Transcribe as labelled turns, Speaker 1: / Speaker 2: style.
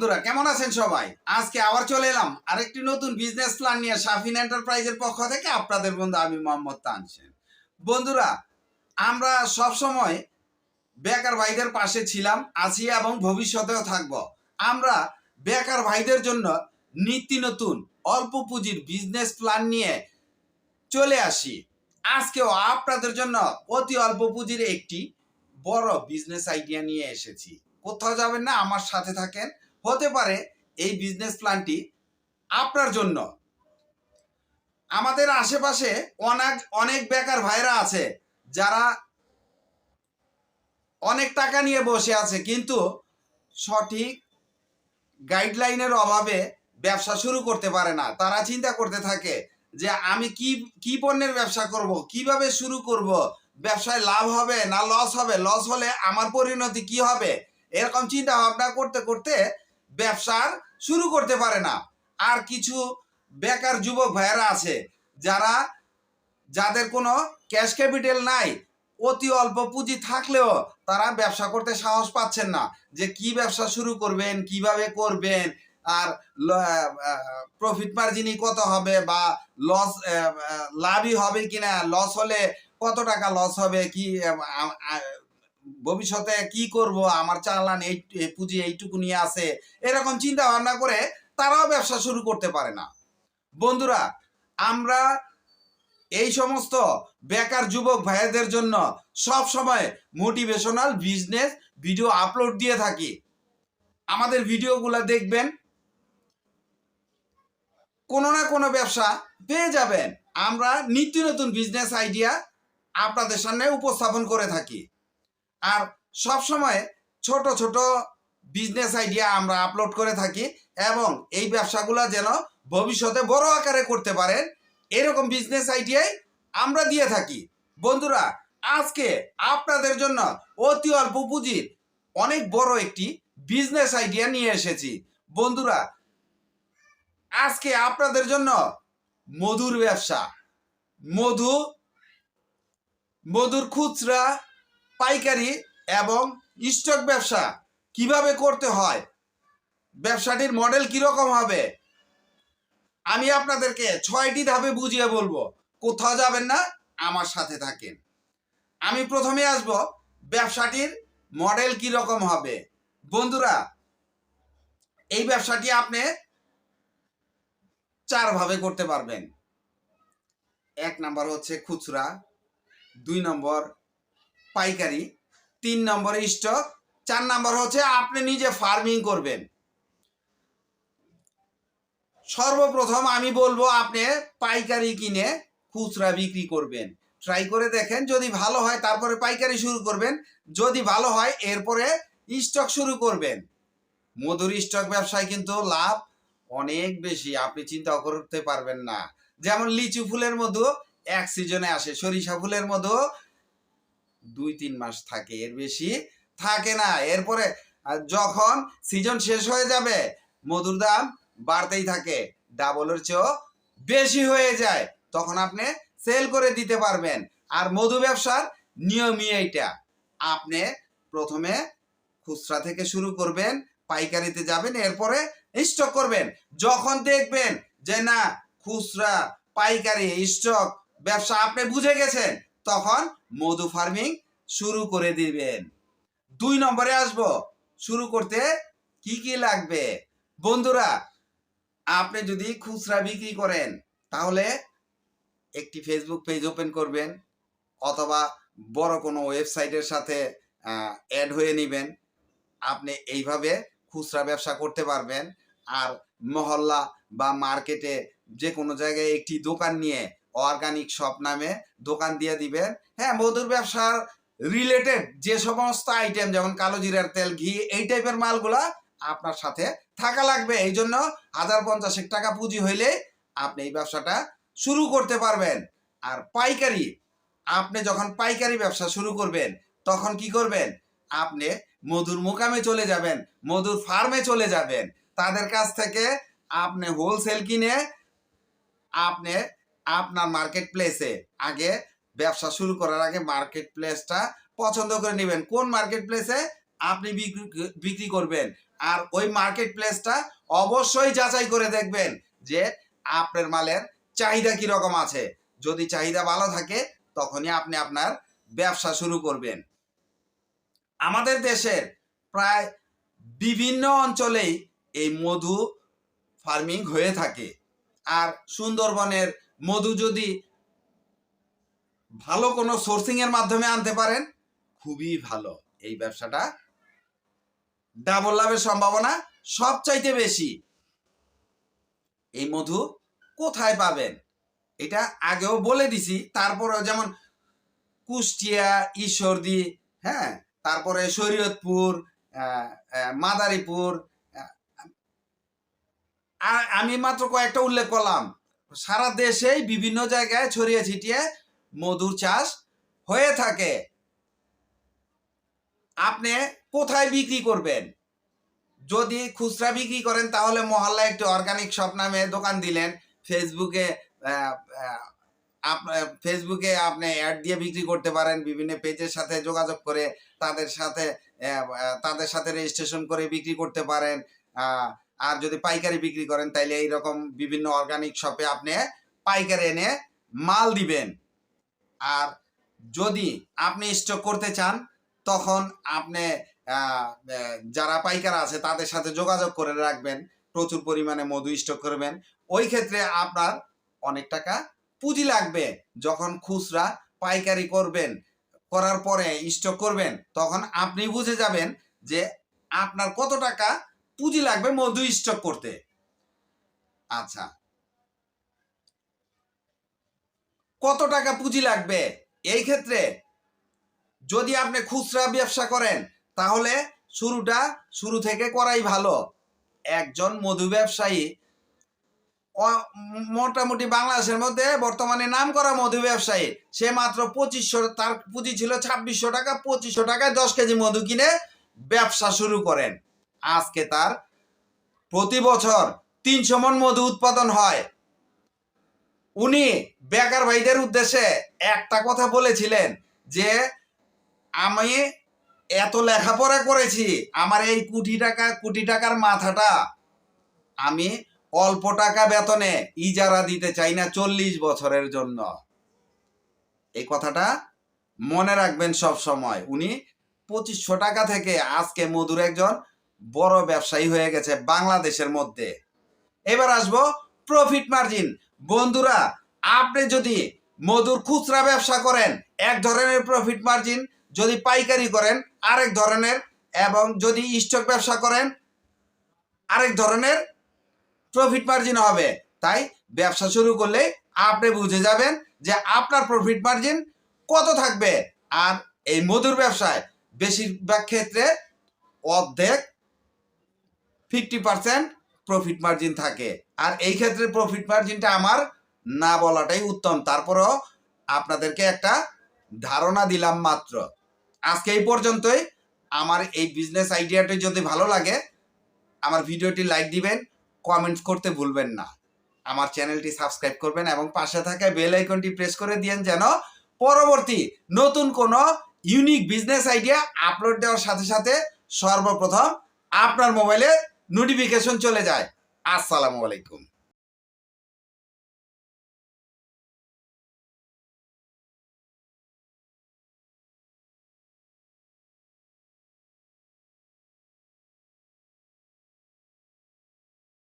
Speaker 1: বন্ধুরা, কেমন আছেন সবাই? আজকে আবার চলে এলাম আরেকটি নতুন বিজনেস প্ল্যান নিয়ে সাফিন এন্টারপ্রাইজের পক্ষ থেকে আপনাদের বন্ধু আমি মোহাম্মদ তানসেন। বন্ধুরা, আমরা সব সময় বেকার ভাইদের পাশে ছিলাম, আছি এবং ভবিষ্যতেও থাকব। আমরা বেকার ভাইদের জন্য নীতি নতুন, অল্প পুঁজির বিজনেস প্ল্যান নিয়ে চলে আসি। আজকেও আপনাদের জন্য অতি অল্প পুঁজির একটি বড় বিজনেস আইডিয়া নিয়ে এসেছি। কোথাও যাবেন না, আমার সাথে থাকেন। হতে পারে এই বিজনেস প্ল্যানটি আপনার জন্য। আমাদের আশেপাশে অনেক অনেক বেকার ভাইরা আছে, যারা অনেক টাকা নিয়ে বসে আছে, কিন্তু সঠিক গাইডলাইনের অভাবে ব্যবসা শুরু করতে পারে না। তারা চিন্তা করতে থাকে যে আমি কি কি পণ্যের ব্যবসা করব, কীভাবে শুরু করব, ব্যবসায় লাভ হবে না লস হবে? লস হলে আমার পরিণতি কি হবে? এরকম চিন্তা ভাবনা করতে করতে ব্যবসার শুরু করতে পারে না। আর কিছু বেকার যুবক ভাইয়েরা আছে, যারা যাদের কোনো ক্যাশ ক্যাপিটাল নাই, অতি অল্প পুঁজি থাকলেও তারা ব্যবসা করতে সাহস পাচ্ছেন না যে কি ব্যবসা শুরু করবেন, কীভাবে করবেন, আর প্রফিট মার্জিনই কত হবে বা লস লাভই হবে কিনা লস হলে কত টাকা লস হবে, কি ভবিষ্যতে কি করব? আমার চালান এই পুঁজি এইটুকু নিয়ে আছে। এরকম চিন্তা ভাবনা করে তারাও ব্যবসা শুরু করতে পারে না। বন্ধুরা, আমরা এই সমস্ত বেকার যুবক ভাইদের জন্য সব সময় মোটিভেশনাল বিজনেস ভিডিও আপলোড দিয়ে থাকি। আমাদের ভিডিওগুলো দেখবেন, কোনো না কোনো ব্যবসা পেয়ে যাবেন। আমরা নিত্য নতুন বিজনেস আইডিয়া আপনাদের সামনে উপস্থাপন করে থাকি। আর সব সময় ছোট ছোট বিজনেস আইডিয়া আমরা আপলোড করে থাকি এবং এই ব্যবসাগুলো যেন ভবিষ্যতে বড় আকারে করতে পারেন, এরকম বিজনেস আইডিয়াই আমরা দিয়ে থাকি। বন্ধুরা, আজকে আপনাদের জন্য অতি অল্প পুঁজির অনেক বড় একটি বিজনেস আইডিয়া নিয়ে এসেছি। বন্ধুরা, আজকে আপনাদের জন্য মধুর ব্যবসা। মধু, মধুর খুচরা পাইকারি এবং স্টক ব্যবসা কীভাবে করতে হয়? ব্যবসাটির মডেল কীরকম হবে? আমি আপনাদেরকে ছয়টি ধাপে বুঝিয়ে বলব। কোথাও যাবেন না, আমার সাথে থাকেন। আমি প্রথমে আসব, ব্যবসাটির মডেল কীরকম হবে। বন্ধুরা, এই ব্যবসাটি আপনি চার ভাবে করতে পারবেন। এক নাম্বার হচ্ছে খুচরা, দুই নম্বর পাইকারি, তিন নম্বর স্টক, চার নাম্বার হচ্ছে আপনি নিজে ফার্মিং করবেন। সর্বপ্রথম আমি বলব আপনি পাইকারি কিনে খুচরা বিক্রি করবেন। ট্রাই করে দেখেন যদি ভালো হয়, তারপরে পাইকারি শুরু করবেন। যদি ভালো হয়, এরপরে স্টক শুরু করবেন। মধুর স্টক ব্যবসায় কিন্তু লাভ অনেক বেশি, আপনি চিন্তা করতে পারবেন না। যেমন লিচু ফুলের মধু এক সিজনে আসে, সরিষা ফুলের মধু দুই তিন মাস থাকে, এর বেশি থাকে না। এরপরে যখন সিজন শেষ হয়ে যাবে, মধুর দাম বাড়তেই থাকে ডাবলের চেয়েও বেশি হয়ে যায়, তখন আপনি সেল করে দিতে পারবেন। আর মধু ব্যবসার নিয়মই এইটা, আপনি প্রথমে খুচরা থেকে শুরু করবেন, পাইকারিতে যাবেন, এরপরে স্টক করবেন। যখন দেখবেন যে না, খুচরা, পাইকারি স্টক ব্যবসা আপনি বুঝে গেছেন, তখন মধু ফার্মিং শুরু করে দিবেন। দুই নম্বরে আসব। শুরু করতে কি কি লাগবে? বন্ধুরা, আপনি যদি খুচরা বিক্রি করেন, তাহলে একটি ফেসবুক পেজ ওপেন করবেন অথবা বড় কোনো ওয়েবসাইটের সাথে অ্যাড হয়ে নেবেন। আপনি এইভাবে খুচরা ব্যবসা করতে পারবেন। আর মহল্লা বা মার্কেটে যে কোনো জায়গায় একটি দোকান নিয়ে অর্গানিক শপ নামে দোকান দিয়ে দিবেন। হ্যাঁ মধুর ব্যবসার রিলেটেড যে সমস্ত আইটেম যেমন কালো জিরার তেল, ঘি, এই টাইপের মালগুলা আপনার সাথে থাকা লাগবে। এই জন্য হাজার পঞ্চাশেক টাকা পুঁজি হইলে আপনি এই ব্যবসাটা শুরু করতে পারবেন। আর পাইকারি, আপনি যখন পাইকারি ব্যবসা শুরু করবেন, তখন কি করবেন? আপনি মধুর মোকামে চলে যাবেন, মধুর ফার্মে চলে যাবেন। তাদের কাছ থেকে আপনি হোলসেল কিনে আপনি আপনার মার্কেট প্লেসে আগে ব্যবসা শুরু করার আগে মার্কেট প্লেসটা পছন্দ করে নেবেন। কোন মার্কেট প্লেসে আপনি বিক্রি করবেন। আর ওই মার্কেট প্লেসটা অবশ্যই যাচাই করে দেখবেন যে আপনার মালের চাহিদা কীরকম আছে। যদি চাহিদা ভালো থাকে, তখনই আপনি আপনার ব্যবসা শুরু করবেন। আমাদের দেশের প্রায় বিভিন্ন অঞ্চলেই এই মধু ফার্মিং হয়ে থাকে। আর সুন্দরবনের মধু যদি ভালো কোনো সোর্সিং এর মাধ্যমে আনতে পারেন, খুবই ভালো। এই ব্যবসাটা ডাবল লাভের সম্ভাবনা সবচাইতে বেশি। এই মধু কোথায় পাবেন? এটা আগেও বলে দিছি, তারপরেও যেমন কুষ্টিয়া, ঈশ্বরদী হ্যাঁ তারপরে শরীয়তপুর মাদারীপুর আমি মাত্র কয়েকটা উল্লেখ করলাম। সারা দেশেই বিভিন্ন জায়গায় ছড়িয়ে ছিটিয়ে মধুর চাষ হয়ে থাকে। আপনি কোথায় বিক্রি করবেন? যদি খুচরা বিক্রি করেন, তাহলে মহল্লায় একটি অর্গানিক শপ নামে দোকান দিলেন। ফেসবুকে ফেসবুকে আপনি অ্যাড দিয়ে বিক্রি করতে পারেন, বিভিন্ন পেজের সাথে যোগাযোগ করে তাদের সাথে তাদের সাথে রেজিস্ট্রেশন করে বিক্রি করতে পারেন। আর যদি পাইকারি বিক্রি করেন, তাইলে এইরকম বিভিন্ন অর্গানিক শপে আপনি পাইকারি এনে মাল দিবেন। আর যদি আপনি স্টক করতে চান, তখন আপনি যারা পাইকার আছে, তাদের সাথে যোগাযোগ করে রাখবেন। প্রচুর পরিমাণে মধু স্টক করবেন। ওই ক্ষেত্রে আপনার অনেক টাকা পুঁজি লাগবে। যখন খুচরা পাইকারি করবেন, করার পরে স্টক করবেন, তখন আপনি বুঝে যাবেন যে আপনার কত টাকা পুঁজি লাগবে, মধু স্টক করতে। আচ্ছা। কত টাকা পুঁজি লাগবে? এই ক্ষেত্রে যদি আপনি খুচরা ব্যবসা করেন, তাহলে শুরুটা শুরু থেকে করাই ভালো। একজন মধু ব্যবসায়ী মোটামুটি বাংলাদেশের মধ্যে বর্তমানে নাম করা মধু ব্যবসায়ী, সে মাত্র পঁচিশশো, তার পুঁজি ছিল ছাব্বিশশো টাকা, পঁচিশশো টাকায় দশ কেজি মধু কিনে ব্যবসা শুরু করেন। আজকে তার প্রতি বছর তিনশো মন মধু উৎপাদন হয়। উনি বেকার ভাইদের উদ্দেশ্যে একটা কথা বলেছিলেন যে, আমি এত লেখাপড়া করেছি, আমার এই কোটি টাকা, কোটি টাকার মাথাটা আমি অল্প টাকা বেতনে ইজারা দিতে চাই না চল্লিশ বছরের জন্য। এই কথাটা মনে রাখবেন সব সময় উনি পঁচিশশো টাকা থেকে আজকে মধুর একজন বড় ব্যবসায়ী হয়ে গেছে বাংলাদেশের মধ্যে। এবার আসব প্রফিট মার্জিন বন্ধুরা, আপনি যদি মধুর খুচরা ব্যবসা করেন, এক ধরনের প্রফিট মার্জিন যদি পাইকারি করেন, আরেক ধরনের, এবং যদি স্টক ব্যবসা করেন, আরেক ধরনের প্রফিট মার্জিন হবে। তাই ব্যবসা শুরু করলে আপনি বুঝে যাবেন যে আপনার প্রফিট মার্জিন কত থাকবে। আর এই মধুর ব্যবসায় বেশিরভাগ ক্ষেত্রে অর্ধেক ফিফটি পার্সেন্ট প্রফিট মার্জিন থাকে। আর এই ক্ষেত্রে প্রফিট মার্জিনটা আমার না বলাটাই উত্তম। তারপরও আপনাদেরকে একটা ধারণা দিলাম মাত্র। আজকে এই পর্যন্তই। আমার এই বিজনেস আইডিয়াটি যদি ভালো লাগে, আমার ভিডিওটি লাইক দিবেন কমেন্টস করতে ভুলবেন না। আমার চ্যানেলটি সাবস্ক্রাইব করবেন এবং পাশে থাকা বেল আইকনটি প্রেস করে দিয়েন যেন পরবর্তী নতুন কোনো ইউনিক বিজনেস আইডিয়া আপলোড দেওয়ার সাথে সাথে সর্বপ্রথম আপনার মোবাইলে নোটিফিকেশন চলে যায়। আসসালামু আলাইকুম।